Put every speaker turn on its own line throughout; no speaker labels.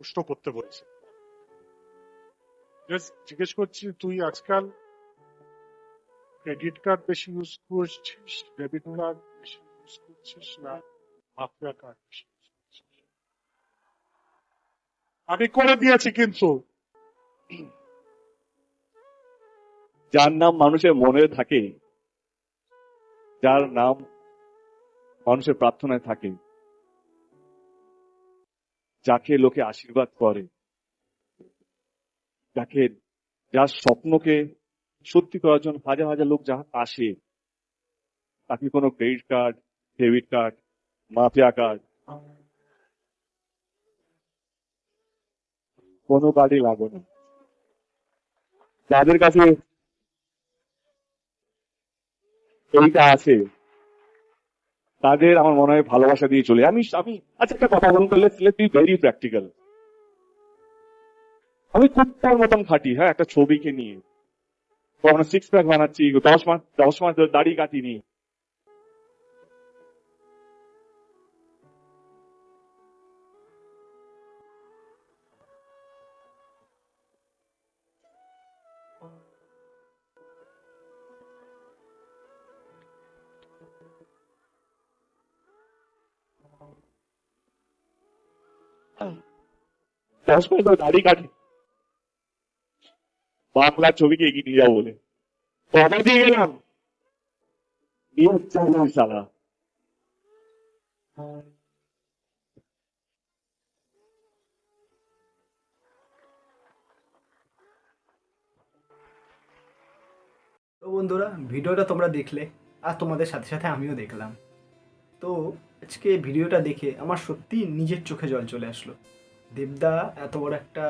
প্রশ্ন করতে বলছে জিজ্ঞেস করছি, তুই আজকাল ক্রেডিট কার্ড বেশি ইউজ করছিস ডেবিট কার্ড বেশি ইউজ করছিস, না মাফিয়া কার্ড বেশি? আমি করে দিয়েছি কিন্তু
যার নাম মানুষের মনে থাকে, যার নাম মানুষের প্রার্থনায় থাকে যাকে লোকে আশীর্বাদ করে, যাকে যার স্বপ্নকে সত্যি করার জন্য হাজার হাজার লোক যা আসে, তাকে কোনো credit card debit card mafia card কোনো কার্ডই লাগবে না। যাদের কাছে এইটা আছে তাদের আমার মনে হয় ভালোবাসা দিয়ে চলে। আমি আমি আচ্ছা একটা কথা বলুন তাহলে লেটস বি ভেরি প্র্যাকটিক্যাল আমি কুত্তার মতন খাটি হ্যাঁ একটা ছবিকে নিয়ে। কখনো সিক্স প্যাক বানাচ্ছি, দশ মাস দশ মাস দাড়ি দাড়ি কাটি। ছবিকে এগিয়ে নিয়ে যাব বলে। কথা দিয়ে গেলাম।
তো বন্ধুরা, ভিডিওটা তোমরা দেখলে, আর তোমাদের সাথে সাথে আমিও দেখলাম। তো আজকে ভিডিওটা দেখে আমার সত্যি নিজের চোখে জল চলে আসলো। দেবদা এত বড় একটা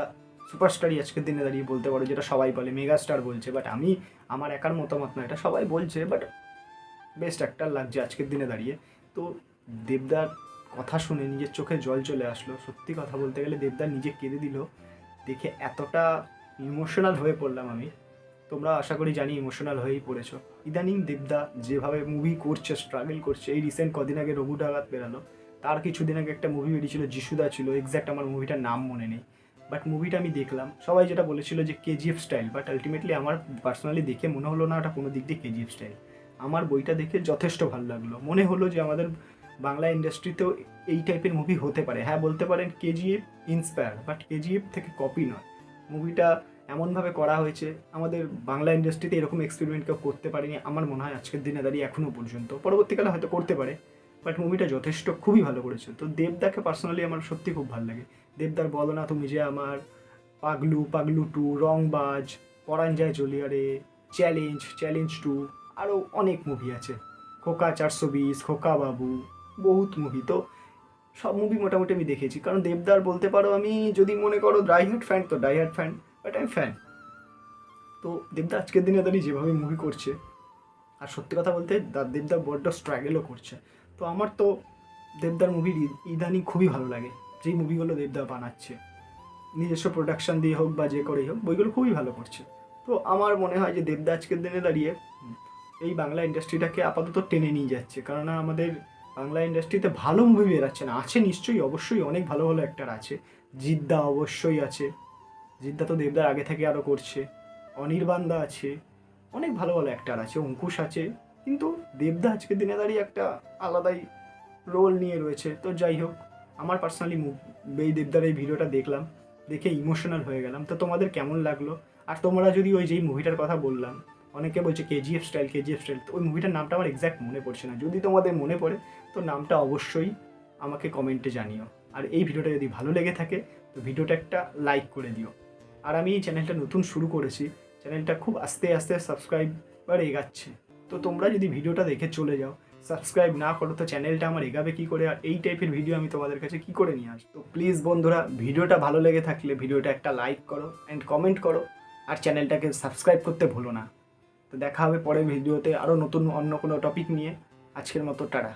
সুপারস্টারই আজকের দিনে দাঁড়িয়ে বলতে পারো যেটা সবাই বলে মেগা স্টার বলছে বাট আমি আমার একার মতামত না, এটা সবাই বলছে বাট বেস্ট একটা লাগছে আজকের দিনে দাঁড়িয়ে। তো দেবদার কথা শুনে নিজের চোখে জল চলে আসলো। সত্যি কথা বলতে গেলে দেবদা নিজে কেঁদে দিল। দেখে এতটা ইমোশনাল হয়ে পড়লাম আমি। তোমরা আশা করি জানি ইমোশনাল হয়েই পড়েছো। ইদানিং দেবদা যেভাবে মুভি করছে স্ট্রাগল করছে, এই রিসেন্ট কদিন আগে রঘু ডাকাত বেরালো, তার কিছুদিন আগে একটা মুভি বেরিয়েছিল, যিশুদা ছিল এক্স্যাক্ট আমার মুভিটার নাম মনে নেই। বাট মুভিটা আমি দেখলাম, সবাই যেটা বলেছিল যে কেজিএফ স্টাইল বাট আলটিমেটলি আমার পার্সোনালি দেখে মনে হলো না ওটা কোনো দিক দিয়ে কেজিএফ স্টাইল আমার বইটা দেখে যথেষ্ট ভালো লাগল। মনে হলো যে আমাদের বাংলা ইন্ডাস্ট্রিতেও এই টাইপের মুভি হতে পারে। হ্যাঁ বলতে পারেন কেজিএফ ইন্সপায়ার বাট কেজিএফ থেকে কপি নয়। মুভিটা এমনভাবে করা হয়েছে, আমাদের বাংলা ইন্ডাস্ট্রিতে এরকম এক্সপেরিমেন্ট কেউ করতে পারেনি, আমার মনে হয় আজকের দিনে দাঁড়িয়ে এখনও পর্যন্ত। পরবর্তীকালে হয়তো করতে পারে বাট মুভিটা যথেষ্ট, খুবই ভালো করেছে। তো দেবদাকে পার্সোনালি আমার সত্যি খুব ভালো লাগে। দেবদার বলো না তুমি যে আমার, পাগলু পাগলু টু রংবাজ পরাণ যায় চলিয়ারে চ্যালেঞ্জ চ্যালেঞ্জ টু আরও অনেক মুভি আছে। খোকা চারশো বিশ, খোকা বাবু, বহুত মুভি তো সব মুভি মোটামুটি আমি দেখেছি। কারণ দেবদার বলতে পারো আমি, যদি মনে করো ড্রাইহার্ট ফ্যান তো ড্রাইহার্ট ফ্যান বাট আমি ফ্যান তো দেবদা আজকের দিনে দাঁড়িয়ে যেভাবে মুভি করছে, আর সত্যি কথা বলতে দেবদা বড্ড স্ট্রাগেলও করছে। তো আমার তো দেবদার মুভি ইদানিং খুবই ভালো লাগে। যেই মুভিগুলো দেবদা বানাচ্ছে, নিজস্ব প্রোডাকশান দিয়ে হোক বা যে করেই হোক, বইগুলো খুবই ভালো করছে। তো আমার মনে হয় যে দেবদা আজকের দিনে দাঁড়িয়ে এই বাংলা ইন্ডাস্ট্রিটাকে আপাতত টেনে নিয়ে যাচ্ছে। কারণ আমাদের বাংলা ইন্ডাস্ট্রিতে ভালো মুভি বেরাচ্ছে না। আছে নিশ্চয়ই, অবশ্যই অনেক ভালো ভালো অ্যাক্টার আছে। জিদ্দা অবশ্যই আছে। জিদ্দা তো দেবদার আগে থেকে আরও করছে। অনির্বাণদা আছে, অনেক ভালো ভালো অ্যাক্টার আছে, অঙ্কুশ আছে, কিন্তু দেবদা আজকের দিনে দাঁড়িয়ে একটা আলাদাই রোল নিয়ে রয়েছে। তো যাই হোক, আমার পার্সোনালি এই দেবদার এই ভিডিওটা দেখলাম, দেখে ইমোশনাল হয়ে গেলাম। তো তোমাদের কেমন লাগল? আর তোমরা যদি ওই যেই মুভিটার কথা বললাম, অনেকে বলছে কেজিএফ স্টাইল কেজিএফ স্টাইল তো ওই মুভিটার নামটা আমার এক্স্যাক্ট মনে পড়ছে না। যদি তোমাদের মনে পড়ে, তো নামটা অবশ্যই আমাকে কমেন্টে জানিও। আর এই ভিডিওটা যদি ভালো লেগে থাকে, তো ভিডিওটা একটা লাইক করে দিও। আর আমি এই চ্যানেলটা নতুন শুরু করেছি চ্যানেলটা খুব আস্তে আস্তে সাবস্ক্রাইবার এগাচ্ছে। তো তোমরা যদি ভিডিওটা দেখে চলে যাও সাবস্ক্রাইব না করো তো চ্যানেলটা আমার এগাবে কী করে? আর এই টাইপের ভিডিও আমি তোমাদের কাছে কী করে নিয়ে আসব? তো প্লিজ বন্ধুরা, ভিডিওটা ভালো লেগে থাকলে ভিডিওটা একটা লাইক করো অ্যান্ড কমেন্ট করো। আর চ্যানেলটাকে সাবস্ক্রাইব করতে ভুলো না। তো দেখা হবে পরের ভিডিওতে আরও নতুন অন্য কোনো টপিক নিয়ে। আজকের মতো, টাটা।